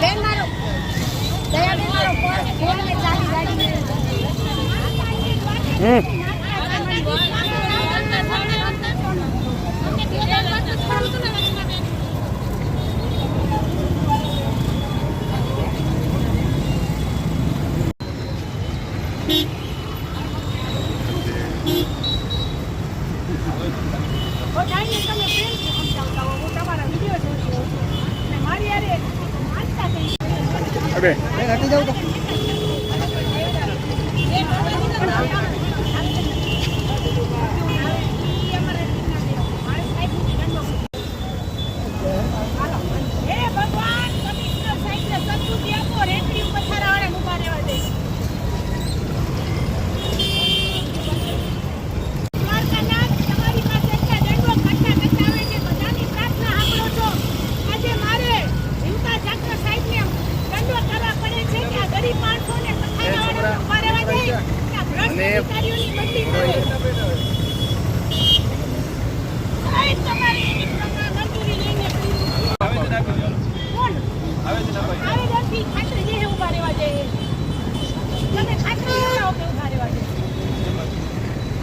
બેન મારો દયાબેન મારો પર્સ ફોન ને ચાવી ગાડી અબે. હટી જાવ તો હે ભગવાન કમિશનર સાહેબને સદબુદ્ધિ આપો રેકડી ઉપર થારાવાળા ઊભા રહેવા દે દ્વારકાનાથ, તમારી પાસે એટલા દંડો ખર્ચા કરતા આવે છે. બધાની પ્રાર્થના સાંભળો છો. આજે મારે જીવતા જાગતા સાહેબને દંડો કરવા પડે છે કે આ ગરીબ માણસોને પથારાવાળાને ઊભા રહેવા દે. કે આ ભ્રષ્ટ અધિકારીઓની બદલી કરે. સાહેબ, તમારી મંજૂરી લઈને કર્યું. કોણ? આવેદનથી ખાતરી જે ઊભા રહેવા જાય. તમે ખાતરી દેવડાવો કે ઊભા રહેવા જાય.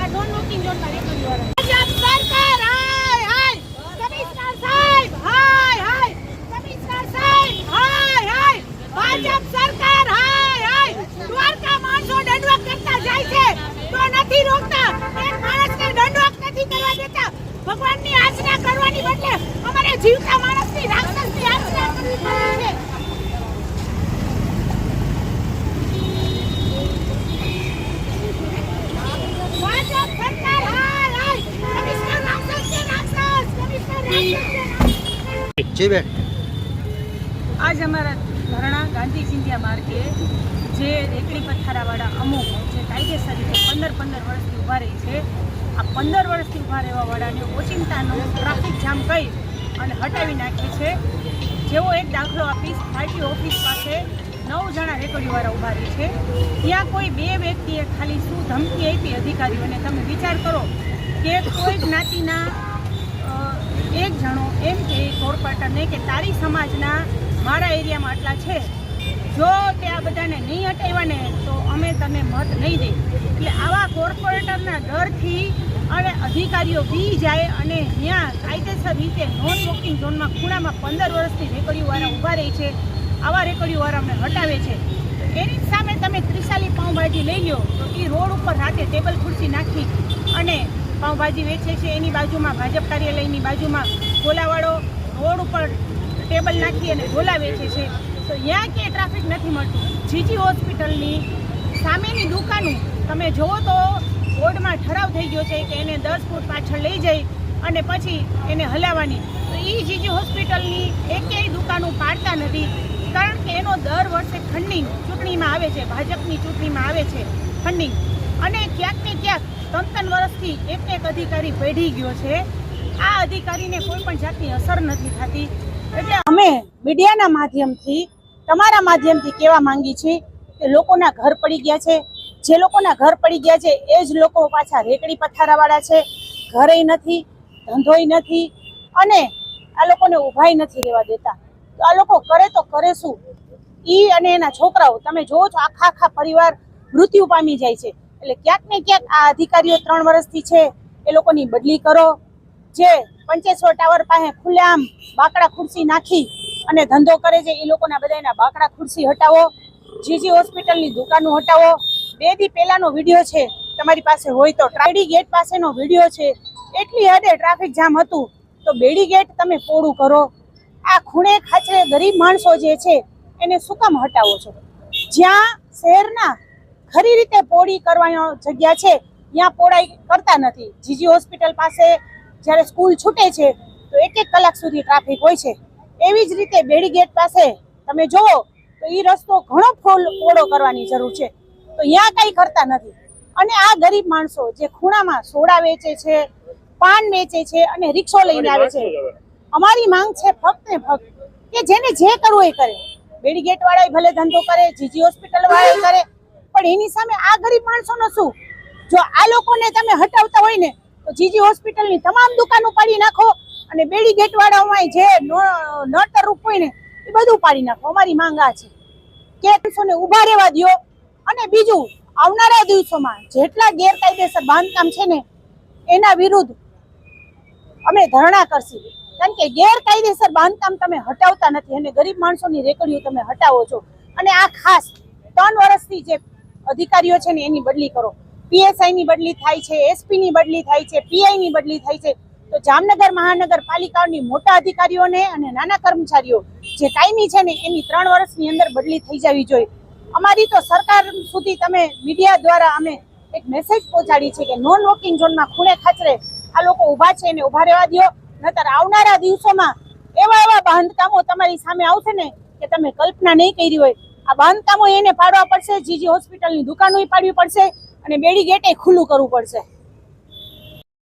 આ નોન વોકિંગ ઝોનમાં રેકડી વાળા. ભાજપ સરકાર હાય હાય કમિશનર સાહેબ હાય હાય કમિશનર સાહેબ હાય હાય ભાજપ સરકાર હાય હાય દ્વારકા માણસો દંડવત કરતા જાય છે તો નથી રોકતા એક માણસને દંડવત નથી કરવા દેતા ભગવાનની આચના કરવાની બદલે અમારે જીવતા માણસની રાક્ષસની આચના કરવી પડે છે ભાજપ સરકાર હાય હાય કમિશનર રાક્ષસ છે રાક્ષસ કમિશનર રાક્ષસ છે રાક્ષસ. જી બેન. આજ અમારા ધરણા ગાંધી ચિંધ્યા માર્ગે જે રેકડી પથારાવાળા અમુક જે કાયદેસર રીતે પંદર પંદર વર્ષથી ઊભા રહી છે, આ પંદર વર્ષથી ઊભા રહેવાવાળાને ઓચિંતાનો ટ્રાફિક જામ કહી અને હટાવી નાખી છે. જેવો એક દાખલો આપીશ આરટી ઓફિસ પાસે નવ જણા રેકડીવાળા ઊભા રહી છે. ત્યાં કોઈ બે વ્યક્તિએ ખાલી શું ધમકી આપી અધિકારીઓને તમે વિચાર કરો કે કોઈ જ્ઞાતિના એક જણો એમ કે કોર્પોરેટરને કે તારી સમાજના મારા એરિયામાં આટલા છે. જો તે આ બધાને નહીં હટાવ્યા ને, તો અમે તમે મત નહીં દઈ એટલે આવા કોર્પોરેટરના ડરથી અને અધિકારીઓ બી જાય અને ત્યાં કાયદેસર રીતે નોન વોકિંગ ઝોનમાં ખૂણામાં પંદર વર્ષથી રેકડીઓવાળા ઊભા રહે છે, આવા રેકડીઓવાળા અમને હટાવે છે. એની સામે તમે ત્રિશાલી પાઉંભાજી લઈ લો તો એ રોડ ઉપર રાતે ટેબલ ખુરશી નાખી અને પાઉંભાજી વેચે છે, એની બાજુમાં ભાજપ કાર્યાલયની બાજુમાં ગોલાવાળો રોડ ઉપર ટેબલ નાખી અને ગોલા વેચે છે. તો ત્યાં ક્યાંય ટ્રાફિક નથી મળતું. જીજી હોસ્પિટલની સામેની દુકાનું તમે જુઓ તો બોર્ડમાં ઠરાવ થઈ ગયો છે કે એને દસ ફૂટ પાછળ લઈ જઈ અને પછી એને હલાવવાની. તો એ જીજી હોસ્પિટલની એકેય દુકાનો પાડતા નથી, કારણ કે એનો દર વર્ષે ફંડિંગ ચૂંટણીમાં આવે છે, ભાજપની ચૂંટણીમાં આવે છે ફંડિંગ અને ક્યાંક ને ક્યાંક ત્રણ વર્ષથી એક એક અધિકારી પેઢી ગયો છે. આ અધિકારીને કોઈ પણ જાતની અસર નથી થતી. એટલે અમે મીડિયાના માધ્યમથી, તમારા માધ્યમથી કહેવા માંગી છીએ કે લોકોના ઘર પડી ગયા છે. જે લોકોના ઘર પડી ગયા છે, એ જ લોકો પાછા રેકડી પથારાવાળા છે. ઘરે નથી, ધંધોય નથી અને આ લોકોને ઊભાઈ નથી રહેવા દેતા. તો આ લોકો કરે તો કરે શું? ઈ અને એના છોકરાઓ, તમે જોવો છો આખા આખા પરિવાર મૃત્યુ પામી જાય છે. એટલે ક્યાંક ને ક્યાંક આ અધિકારીઓ ત્રણ વર્ષથી છે, એ લોકોની બદલી કરો. જે પંચેશ્વર ટાવર પાસે ખુલ્લેઆમ બાકડા ખુરશી નાખી અને ધંધો કરે છે, એ લોકોના બધાના બાકડા ખુરશી હટાવો. જીજી હોસ્પિટલની દુકાનો હટાવો. બે દી પહેલાનો વીડિયો છે, તમારી પાસે હોય તો. ટ્રાયડી ગેટ પાસેનો વીડિયો છે. એટલી હદે ટ્રાફિક જામ હતું, તો બેડી ગેટ તમે પોળું કરો. આ ખૂણે ખાચરે ગરીબ માણસો જે છે, એને શું કામ હટાવો છો? જ્યાં શહેરના ખરી રીતે પોળી કરવાની જગ્યા છે ત્યાં પોળાઈ કરતા નથી. જીજી હોસ્પિટલ પાસે જ્યારે સ્કૂલ છૂટે છે તો એક એક કલાક સુધી ટ્રાફિક હોય છે. એવી જ રીતે બેડી ગેટ પાસે તમે જુઓ તો એ રસ્તો ઘણો ફોલ પોળો કરવાની જરૂર છે. તો ત્યાં કંઈ કરતા નથી. અને આ ગરીબ માણસો જે ખૂણામાં સોડા વેચે છે પાન વેચે છે અને રિક્ષો લઈને આવે છે અમારી માંગ છે ફક્ત ને ફક્ત કે જેને જે કરવું એ કરે. બેડીગેટ વાળા ભલે ધંધો કરે જીજી હોસ્પિટલ વાળા કરે પણ એની સામે આ ગરીબ માણસોનો શું? જો આ લોકોને તમે હટાવતા હોય ને, તો જીજી હોસ્પિટલની તમામ દુકાનો પાડી નાખો અને બેડી ગેટ વાળાઓમાં જે નડતર રૂપ હોય ને, એ બધું પાડી નાખો. અમારી માંગ આ છે. કે માણસોને ઊભા રહેવા દો અને બીજું, આવનારા દિવસોમાં જેટલા ગેરકાયદેસર બાંધકામ છે ને, એના વિરુદ્ધ અમે ધરણા કરશું. કારણ કે ગેરકાયદેસર બાંધકામ તમે હટાવતા નથી અને ગરીબ માણસોની રેકડીઓ તમે હટાવો છો. અને આ ખાસ ત્રણ વર્ષથી જે અધિકારીઓ છે ને એની બદલી કરો. પીએસઆઈ ની બદલી થાય છે એસપી ની બદલી થાય છે પીઆઈ ની બદલી થાય છે. તો જામનગર મહાનગરપાલિકાની મોટા અધિકારીઓને અને નાના કર્મચારીઓ જે કાયમી છે ને એની ત્રણ વર્ષની અંદર બદલી થઈ જવી જોઈએ. અમારી તો સરકાર સુધી તમે મીડિયા દ્વારા અમે એક મેસેજ પહોંચાડી છે કે નોન વોકિંગ ઝોનમાં ખૂણે ખાચરે આ લોકો ઊભા છે એને ઊભા રહેવા દ્યો. નતર આવનારા દિવસોમાં એવા એવા બાંધકામો તમારી સામે આવશે ને કે તમે કલ્પના નહીં કરી હોય. આ બાંધકામો એને પાડવા પડશે જીજી હોસ્પિટલની દુકાનો પાડવી પડશે અને બેડી ગેટે ખુલ્લું કરવું પડશે.